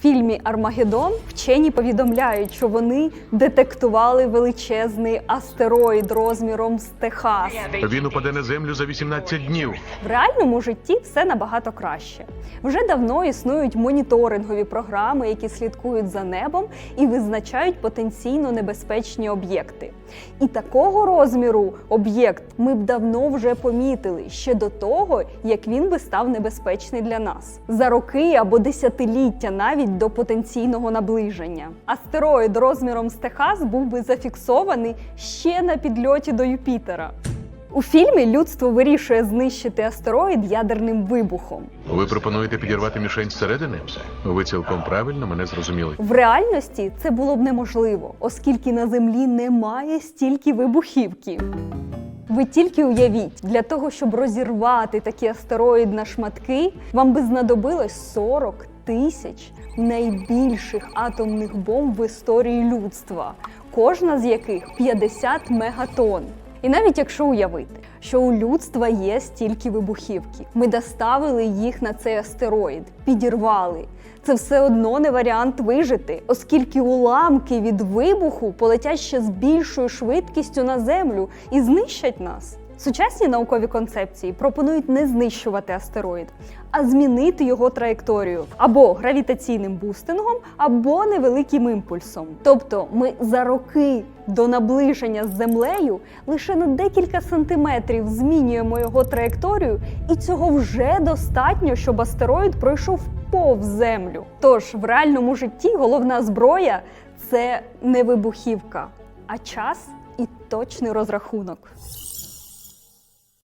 Фільмі Армагеддон вчені повідомляють, що вони детектували величезний астероїд розміром з Техас. Він упаде на землю за 18 днів. В реальному житті все набагато краще. Вже давно існують моніторингові програми, які слідкують за небом і визначають потенційно небезпечні об'єкти. І такого розміру об'єкт ми б давно вже помітили ще до того, як він би став небезпечний для нас за роки або десятиліття навіть до потенційного наближення. Астероїд розміром з Техас був би зафіксований ще на підльоті до Юпітера. У фільмі людство вирішує знищити астероїд ядерним вибухом. Ви пропонуєте підірвати мішень зсередини? Ви цілком правильно мене зрозуміли. В реальності це було б неможливо, оскільки на землі немає стільки вибухівки. Ви тільки уявіть, для того, щоб розірвати такий астероїд на шматки, вам би знадобилось 40 тисяч найбільших атомних бомб в історії людства, кожна з яких 50 мегатонн. І навіть якщо уявити, що у людства є стільки вибухівки, ми доставили їх на цей астероїд, підірвали. Це все одно не варіант вижити, оскільки уламки від вибуху полетять ще з більшою швидкістю на землю і знищать нас. Сучасні наукові концепції пропонують не знищувати астероїд, а змінити його траєкторію або гравітаційним бустингом, або невеликим імпульсом. Тобто ми за роки до наближення з землею лише на декілька сантиметрів змінюємо його траєкторію, і цього вже достатньо, щоб астероїд пройшов повз землю. Тож в реальному житті головна зброя це не вибухівка, а час і точний розрахунок.